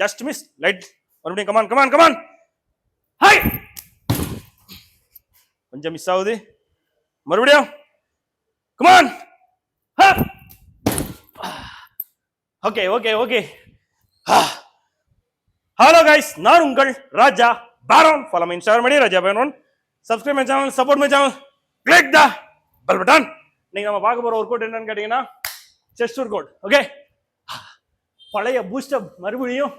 Just miss light மறுபடியும் come on come on come on hi கொஞ்சம் miss ஆகுது. மறுபடியும் come on okay okay okay hello guys நான் உங்கள் Raja Baron. Follow my Instagram ID Raja Baron subscribe my channel support my channel click the bell button நீங்க நம்ம பார்க்க போற work out என்னன்னு கேட்டீங்கன்னா செஸ்ட் ஒர்க் அவுட் ஓகே பழைய பூஸ்டப் மறுபடியும்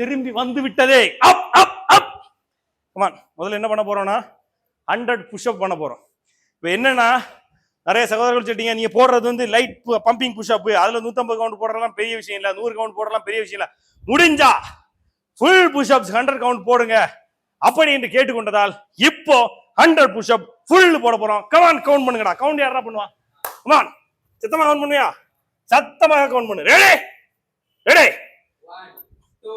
திரும்பி வந்து விட்டதே அப் அப். அப் கமான் முதல்ல என்ன பண்ண போறோம்னா ஹண்ட்ரட் புஷ்அப் பண்ண போறோம். இப்போ என்னன்னா நிறைய சகோதரர்கள் சொல்லிட்டீங்க நீங்க போடுறது வந்து லைட் பம்பிங் புஷ்அப் அதுல நூத்தம்பது கவுண்ட் போடுறதுலாம் பெரிய விஷயம் இல்லை. நூறு கவுண்ட் போடுறலாம் பெரிய விஷயம் இல்லை. முடிஞ்சா ஃபுல் புஷ்அப்ஸ் ஹண்ட்ரட் கவுண்ட் போடுங்க. அப்படி என்று கேட்டுக்கொண்டதால் இப்போ ஹண்ட்ரட் புஷ்அப் ஃபுல் போட போறோம். கமான் கவுண்ட் பண்ணுங்கடா. கவுண்ட் யாரா பண்ணுவா? கமான் சத்தமா கவுண்ட் பண்ணுவியா? சத்தமாக கவுண்ட் பண்ணு. Ready ready One, two,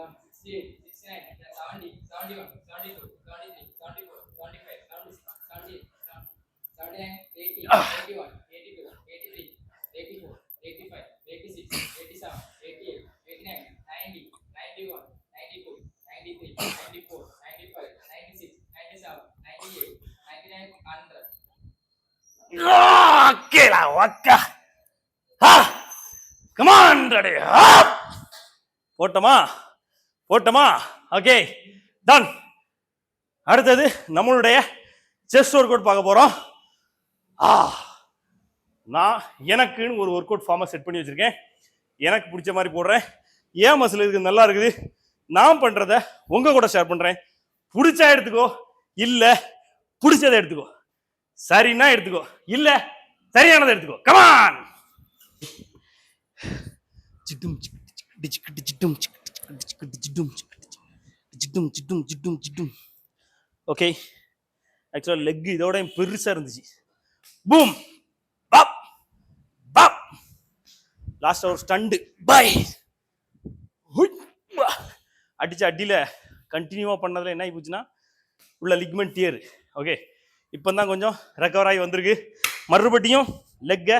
hundred. ஓகேடா ஓகே கமான் ரெடி போட்டோமா ஓட்டமா? ஓகே டன் அடுத்தது நம்மளுடைய செஸ்ட் ஒர்க் அவுட் பார்க்க போறோம். ஆ நான் எனக்குன்னு ஒரு ஒர்க் அவுட் ஃபார்மை செட் பண்ணி வச்சுருக்கேன். எனக்கு பிடிச்ச மாதிரி போடுறேன். ஏன் மசில் இருக்குது நல்லா இருக்குது. நான் பண்ணுறத உங்க கூட ஷேர் பண்ணுறேன் பிடிச்சா எடுத்துக்கோ இல்லை பிடிச்சதை எடுத்துக்கோ. சரின்னா எடுத்துக்கோ இல்லை சரியானதை எடுத்துக்கோ. கமான் சிட்டும் சிக்கிட்டு சிக்கிட்டு சிட்டும் சிக்கிட்டு ஜிட்டும் ஜிட்டும் ஜிட்டும் ஜிட்டும் ஜிட்டும் ஓகே ஆக்சுவலாக லெக் இதோட பெருசாக இருந்துச்சு. பூம் பாப் பாப் லாஸ்ட் ஒரு ஸ்டண்டு பாய் அடிச்சு அடியில் கண்டினியூவாக பண்ணதில் என்ன ஆகி போச்சுன்னா உள்ள லிக்மெண்ட் டியர் ஓகே இப்போ தான் கொஞ்சம் ரெக்கவர் ஆகி வந்திருக்கு. மறுபடியும் லெக்கை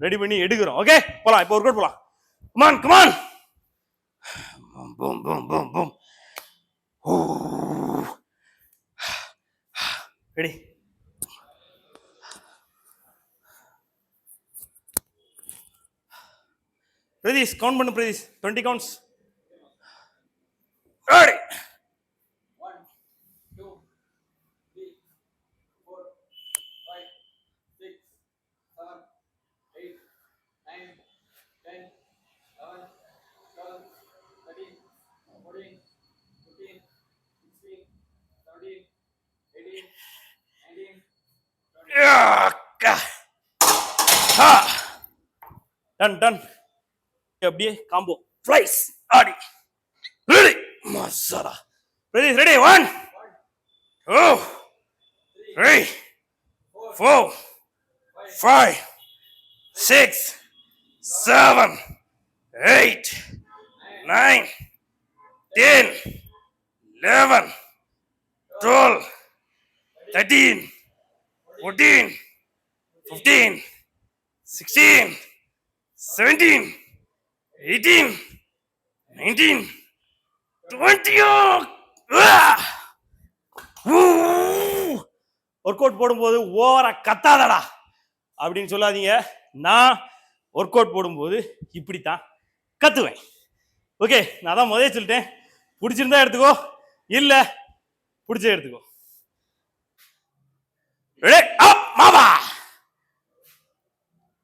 ரெடி பண்ணி எடுக்கிறோம். ஓகே போகலாம் இப்போ ஒர்க் அவுட் போகலாம் come on come on boom, boom, boom, boom. Ooh. Ready? Pradeesh count பண்ணு Pradeesh twenty counts done done அப்படியே காம்போ ஃப்ளைஸ் ஆடி ready masala ready ready one two three four five six seven eight nine ten eleven twelve thirteen fourteen fifteen sixteen seventeen eighteen nineteen டுவெண்ட்டியோ work out போடும்போது ஓவரா கத்தாதடா அப்படின்னு சொல்லாதீங்க. நான் work out போடும்போது இப்படித்தான் கத்துவேன். Okay நான் தான் முதல்ல சொல்லிட்டேன். பிடிச்சிருந்தா எடுத்துக்கோ. இல்லை பிடிச்ச எடுத்துக்கோ. Lift up, mama.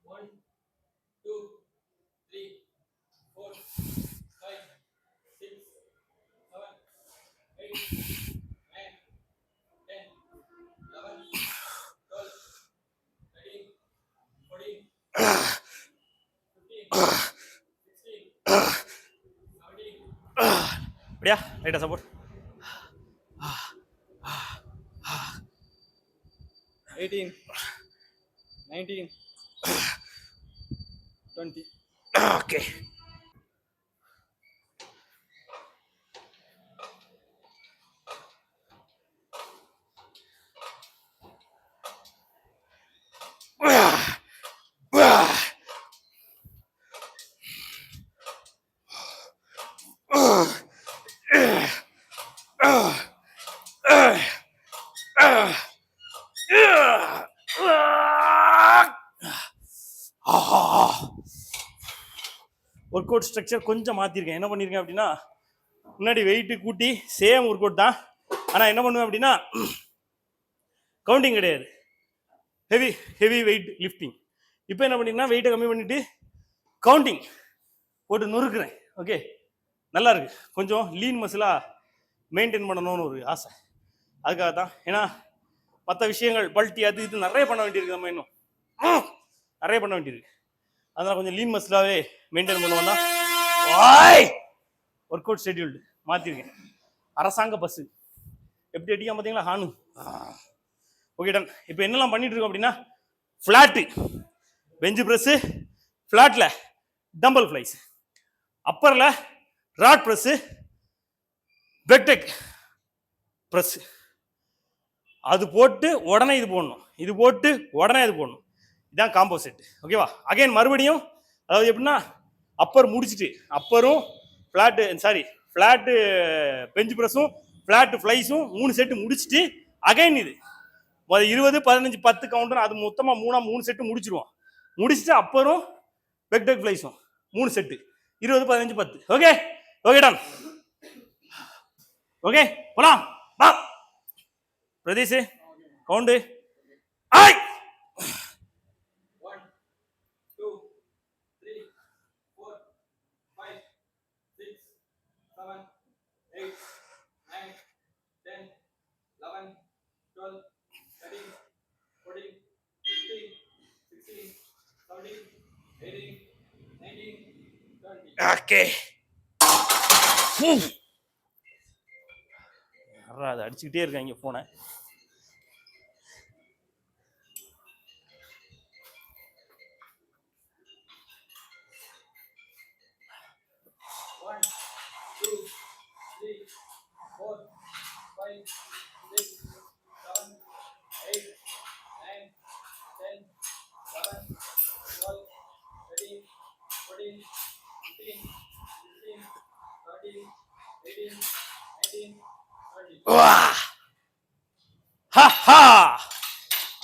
One, two, three, four, five, six, seven, eight. Eighteen nineteen twenty okay work out structure கொஞ்சம் மாற்றிருக்கேன் என்ன பண்ணியிருக்கேன் அப்படின்னா முன்னாடி வெயிட்டு கூட்டி சேம் ஒர்க் அவுட் தான். ஆனால் என்ன பண்ணுவேன் அப்படின்னா கவுண்டிங் கிடையாது. ஹெவி ஹெவி வெயிட் லிஃப்டிங் இப்போ என்ன பண்ணிங்கன்னா வெயிட்டை கம்மி பண்ணிவிட்டு கவுண்டிங் போட்டு நொறுக்குறேன். ஓகே நல்லா இருக்கு. கொஞ்சம் லீன் மசிலாக மெயின்டைன் பண்ணணும்னு ஒரு ஆசை. அதுக்காக தான். ஏன்னா மற்ற விஷயங்கள் பல்ட்டி அது இது நிறைய பண்ண வேண்டியிருக்கு நம்ம இன்னும். நிறைய பண்ண வேண்டியிருக்கு. அதனால் கொஞ்சம் லீன் மசிலாகவே மெயின்டைன் பண்ணுவோம்னா ஒர்க் அவுட் ஷெட்யூல்டு மாற்றிருக்கேன் அரசாங்க பஸ்ஸு எப்படி அடிக்காம பார்த்தீங்களா ஹானு? ஓகே டன் இப்போ என்னெல்லாம் பண்ணிட்டு இருக்கோம் அப்படின்னா ஃப்ளாட்டு பெஞ்சு ப்ரெஸ்ஸு ஃப்ளாட்டில் dumbbell flies அப்பரில் rod press pec deck press அது போட்டு உடனே இது போடணும். இது போட்டு உடனே இது போடணும். இதான் காம்போ செட் ஓகேவா அகைன் மறுபடியும் அதாவது எப்படின்னா அப்பர் முடிச்சிட்டு அப்பரும் ஃப்ளாட்டு சாரி ஃப்ளாட்டு பெஞ்ச் ப்ரெஸ்ஸும் ஃப்ளாட்டு ஃப்ளைஸும் மூணு செட்டு முடிச்சிட்டு அகைன் இது. முதல் இருபது பதினஞ்சு பத்து கவுண்டர் அது மொத்தமாக மூணா மூணு செட்டு முடிச்சிருவோம். முடிச்சுட்டு அப்பரும் பெக்டெக் ஃப்ளைஸும் மூணு செட்டு இருபது பதினஞ்சு பத்து. ஓகே ஓகே டன் ஓகே போலாம். பா பிரதீஷ் கவுண்டு ஆய்! ஓகே யாரா அதை அடிச்சுக்கிட்டே இருக்காங்க ஃபோனை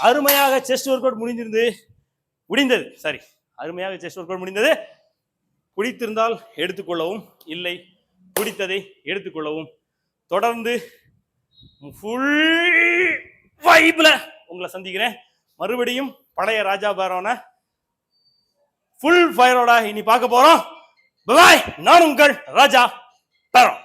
அருமையாக செஸ்ட் ஒர்க் அவுட் முடிஞ்சிருந்து முடிந்தது. சாரி அருமையாக செஸ்ட் ஒர்க் அவுட் முடிந்தது. பிடித்திருந்தால் எடுத்துக்கொள்ளவும் இல்லை பிடித்ததை எடுத்துக்கொள்ளவும். தொடர்ந்து ஃபுல் வைப்பில் உங்களை சந்திக்கிறேன். மறுபடியும் பழைய ராஜா பாரோன ஃபுல் ஃபயரோட இனி பார்க்க போறோம். பாய் நான் உங்கள் ராஜா பாரோன்